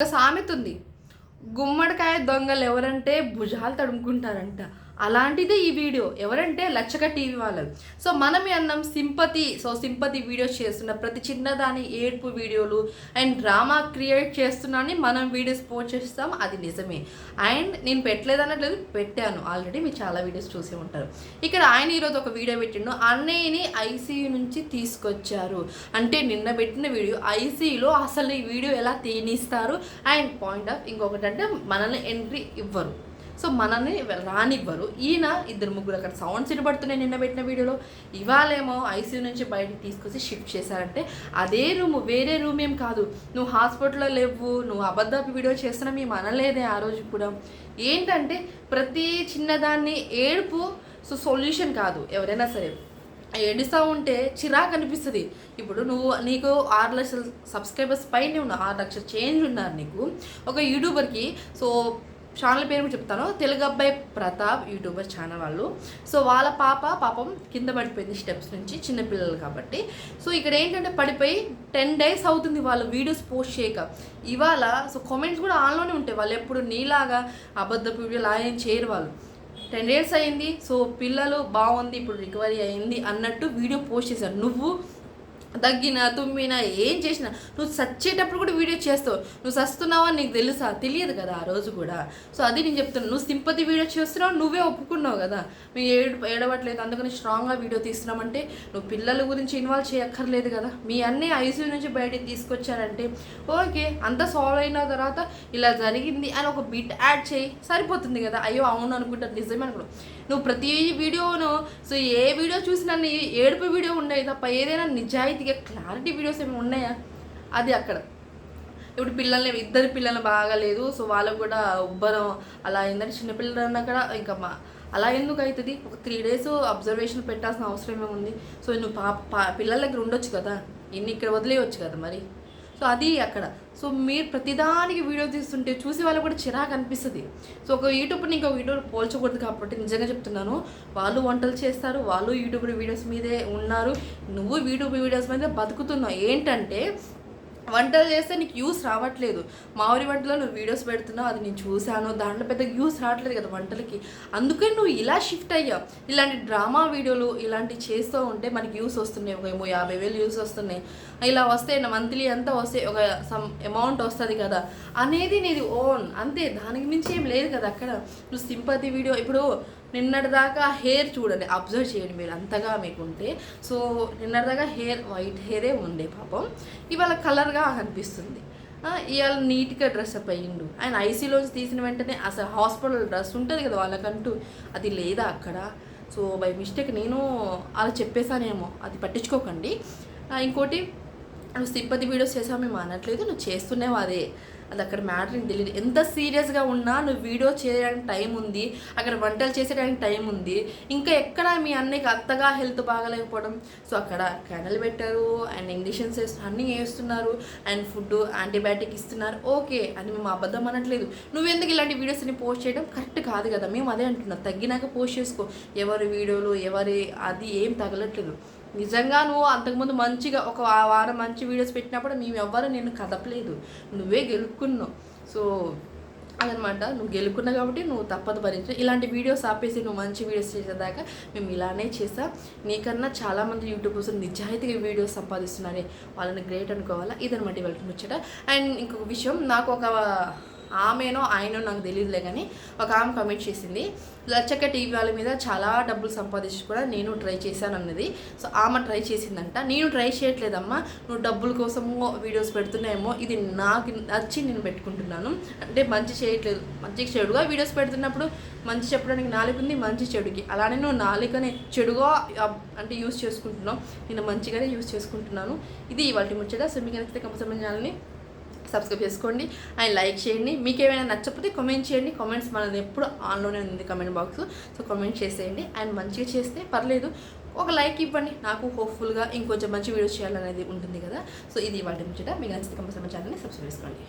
సామెత ఉంది గుమ్మడికాయ దొంగలు ఎవరంటే భుజాలు తడుముకుంటారంట. అలాంటిదే ఈ వీడియో. ఎవరంటే లచ్చక టీవీ వాళ్ళు సో మనం అన్నం సింపతి సో సింపతి వీడియోస్ చేస్తున్న ప్రతి చిన్నదాని ఏడ్పు వీడియోలు అండ్ డ్రామా క్రియేట్ చేస్తున్నాని మనం వీడియోస్ పోస్ట్ చేస్తాం అది నిజమే. అండ్ నేను పెట్టలేదు అనట్లేదు పెట్టాను. ఆల్రెడీ మీరు చాలా వీడియోస్ చూసి ఉంటారు. ఇక్కడ ఆయన ఈరోజు ఒక వీడియో పెట్టిండు. అన్నయ్యని ఐసీయూ నుంచి తీసుకొచ్చారు. అంటే నిన్న పెట్టిన వీడియో. ఐసీయూలో అసలు ఈ వీడియో ఎలా తీనిస్తారు? అండ్ పాయింట్ ఆఫ్ ఇంకొకటి అంటే మనల్ని ఎంట్రీ ఇవ్వరు. సో మనల్ని రానివ్వరు. ఈయన ఇద్దరు ముగ్గురు అక్కడ సౌండ్స్ వినబడుతున్నాయి నిన్న పెట్టిన వీడియోలో. ఇవాళేమో ఐసీయూ నుంచి బయటికి తీసుకొచ్చి షిఫ్ట్ చేశారంటే అదే రూమ్ వేరే రూమ్ ఏం కాదు. నువ్వు హాస్పిటల్లో లేవు నువ్వు అబద్ధపు వీడియో చేస్తున్నా మేము అనలేదే ఆ రోజు కూడా. ఏంటంటే ప్రతి చిన్నదాన్ని ఏడుపు సో సొల్యూషన్ కాదు ఎవరైనా సరే. ఏడుస్తూ ఉంటే చిరాకు అనిపిస్తుంది. ఇప్పుడు నువ్వు నీకు ఆరు లక్షల సబ్స్క్రైబర్స్ పైన ఉన్నావు ఆరు లక్షల చేంజ్ ఉన్నారు నీకు. ఒక యూట్యూబర్కి సో ఛానల్ పేరు కూడా చెప్తాను. తెలుగు అబ్బాయి ప్రతాప్ యూట్యూబర్ ఛానల్ వాళ్ళు. సో వాళ్ళ పాప పాపం కింద పడిపోయింది స్టెప్స్ నుంచి చిన్నపిల్లలు కాబట్టి. సో ఇక్కడ ఏంటంటే పడిపోయి టెన్ డేస్ అవుతుంది వాళ్ళు వీడియోస్ పోస్ట్ చేయక. ఇవాళ సో కామెంట్స్ కూడా ఆన్లోనే ఉంటాయి. వాళ్ళు ఎప్పుడు నీలాగా అబద్ధపు వీడియోలు ఆయన చేయరు వాళ్ళు. టెన్ డేస్ అయింది. సో పిల్లలు బాగుంది ఇప్పుడు రికవరీ అయింది అన్నట్టు వీడియో పోస్ట్ చేశారు. నువ్వు తగ్గినా తుమ్మినా ఏం చేసినా నువ్వు చచ్చేటప్పుడు కూడా వీడియో చేస్తావు. నువ్వు చస్తున్నావా నీకు తెలుసా? తెలియదు కదా ఆ రోజు కూడా. సో అది నేను చెప్తున్నాను నువ్వు సింపతి వీడియో చేస్తున్నావు నువ్వే ఒప్పుకున్నావు కదా. మేము ఏడు ఏడవట్లేదు అందుకని స్ట్రాంగ్గా వీడియో తీస్తున్నామంటే నువ్వు పిల్లల గురించి ఇన్వాల్వ్ చేయక్కర్లేదు కదా. మీ అన్నీ ఐసీయూ నుంచి బయటికి తీసుకొచ్చారంటే ఓకే అంతా సాల్వ్ అయిన తర్వాత ఇలా జరిగింది అని ఒక బిట్ యాడ్ చేయి సరిపోతుంది కదా. అయ్యో అవును అనుకుంటారు నిజమే అనుకో నువ్వు ప్రతి వీడియోను సో ఏ వీడియో చూసినా ఏడుపు వీడియో ఉన్నాయి తప్ప ఏదైనా నిజాయితీ నిజాయితీగా క్లారిటీ వీడియోస్ ఏమి ఉన్నాయా? అది అక్కడ. ఇప్పుడు పిల్లల్ని ఇద్దరు పిల్లలు బాగాలేదు సో వాళ్ళకు కూడా ఉబ్బరం అలా అయిందని చిన్నపిల్లలు అన్నా కూడా ఇంకా మా అలా ఎందుకు అవుతుంది ఒక త్రీ డేస్ అబ్జర్వేషన్ పెట్టాల్సిన అవసరం ఏముంది? సో నువ్వు పా పా పిల్లల దగ్గర ఉండొచ్చు కదా? ఇన్ని ఇక్కడ వదిలేయచ్చు కదా మరి? సో అది అక్కడ. సో మీరు ప్రతిదానికి వీడియో తీస్తుంటే చూసే వాళ్ళకి కూడా చిరాకు అనిపిస్తుంది. సో ఒక యూట్యూబ్ని ఇంకొక యూట్యూబ్ పోల్చకూడదు కాబట్టి నిజంగా చెప్తున్నాను వాళ్ళు వంటలు చేస్తారు వాళ్ళు యూట్యూబ్ వీడియోస్ మీదే ఉన్నారు నువ్వు యూట్యూబ్ వీడియోస్ మీద బతుకుతున్నావు. ఏంటంటే వంటలు చేస్తే నీకు యూస్ రావట్లేదు. మామిడి వంటలో నువ్వు వీడియోస్ పెడుతున్నావు అది నేను చూశాను దాంట్లో పెద్ద యూస్ రావట్లేదు కదా వంటలకి. అందుకని నువ్వు ఇలా షిఫ్ట్ అయ్యావు. ఇలాంటి డ్రామా వీడియోలు ఇలాంటివి చేస్తూ ఉంటే మనకి యూస్ వస్తున్నాయి. ఒక ఏమో యాభై వేలు యూస్ వస్తున్నాయి. ఇలా వస్తే మంత్లీ అంతా వస్తే ఒక సమ్ అమౌంట్ వస్తుంది కదా. అనేది నీది ఓన్. అంతే. దానికి మించి ఏం లేదు కదా అక్కడ. నువ్వు సింపతి వీడియో ఇప్పుడు నిన్నటిదాకా హెయిర్ చూడండి అబ్జర్వ్ చేయండి మీరు అంతగా మీకుంటే. సో నిన్నటిదాకా హెయిర్ వైట్ హెయిరే ఉండే పాపం. ఇవాళ కలర్గా అనిపిస్తుంది. ఇవాళ నీట్గా డ్రెస్ అప్ అయ్యిండు. ఆయన ఐసీలోంచి తీసిన వెంటనే అసలు హాస్పిటల్ డ్రెస్ ఉంటుంది కదా వాళ్ళకంటూ. అది లేదా అక్కడ? సో బై మిస్టేక్ నేను అలా చెప్పేశానేమో. అది పట్టించుకోకండి. ఇంకోటి నువ్వు సింపతి వీడియోస్ చేసావు మేము అనట్లేదు. నువ్వు చేస్తున్నావు అదే అది అక్కడ మ్యాటర్ని తెలియదు ఎంత సీరియస్గా ఉన్నా నువ్వు వీడియో చేయడానికి టైం ఉంది అక్కడ వంటలు చేసేయడానికి టైం ఉంది ఇంకా ఎక్కడ మీ అన్నయ్యకి అంతగా హెల్త్ బాగాలేకపోవడం. సో అక్కడ క్యానల్ పెట్టారు అండ్ ఇంజక్షన్స్ అన్నీ వేస్తున్నారు అండ్ ఫుడ్ యాంటీబయాటిక్ ఇస్తున్నారు. ఓకే అని మేము అబద్ధం అనట్లేదు. నువ్వు ఎందుకు ఇలాంటి వీడియోస్ని పోస్ట్ చేయడం? కరెక్ట్ కాదు కదా మేము అదే అంటున్నాం. తగ్గినాక పోస్ట్ చేసుకో. ఎవరి వీడియోలు ఎవరి అది ఏం తగలట్లేదు. నిజంగా నువ్వు అంతకుముందు మంచిగా ఒక వారం మంచి వీడియోస్ పెట్టినప్పుడు మేము ఎవ్వరు నేను కదపలేదు. నువ్వే గెలుక్కున్నావు. సో అదనమాట. నువ్వు గెలుకున్నావు కాబట్టి నువ్వు తప్పదు భరించు. ఇలాంటి వీడియోస్ ఆపేసి నువ్వు మంచి వీడియోస్ చేసేదాకా మేము ఇలానే చేసా. నీకన్నా చాలామంది యూట్యూబర్స్ నిజాయితీగా వీడియోస్ సంపాదిస్తున్నారని వాళ్ళని గ్రేట్ అనుకోవాలా? ఇదనమాట ఇవాళ ముచ్చట. అండ్ ఇంకొక విషయం నాకు ఒక ఆమెనో ఆయనో నాకు తెలియదులే కానీ ఒక ఆమె కమెంట్ చేసింది లచ్చక్క టీవీ వాళ్ళ మీద చాలా డబ్బులు సంపాదించి కూడా నేను ట్రై చేశాను అన్నది. సో ఆమె ట్రై చేసిందంట. నేను ట్రై చేయట్లేదమ్మా నువ్వు డబ్బుల కోసము వీడియోస్ పెడుతున్నాయేమో ఇది నాకు నచ్చి నేను పెట్టుకుంటున్నాను. అంటే మంచి చేయట్లేదు మంచి చెడుగా వీడియోస్ పెడుతున్నప్పుడు మంచి చెప్పడానికి నాలుగు ఉంది మంచి చెడుకి. అలానే నువ్వు నాలుకనే చెడుగా అంటే యూస్ చేసుకుంటున్నావు. నేను మంచిగానే యూస్ చేసుకుంటున్నాను. ఇది వాటి ముచ్చట. సో మీకు నచ్చితే కంపల్సరీ ఛానల్ని సబ్స్క్రైబ్ చేసుకోండి. అండ్ లైక్ చేయండి. మీకు ఏమైనా నచ్చకపోతే కామెంట్ చేయండి. కామెంట్స్ మనది ఎప్పుడు ఆన్లోనే ఉంది కామెంట్ బాక్స్ సో కామెంట్ చేసేయండి. అండ్ మంచిగా చేస్తే పర్లేదు. ఒక లైక్ ఇవ్వండి. నాకు హోప్ఫుల్గా ఇంకొంచెం మంచి వీడియోస్ చేయాలనేది ఉంటుంది కదా. సో ఇది వాటి ముచ్చట మీకు నచ్చితే కంపల్సరీ ఛానల్ని సబ్స్క్రైబ్ చేసుకోండి.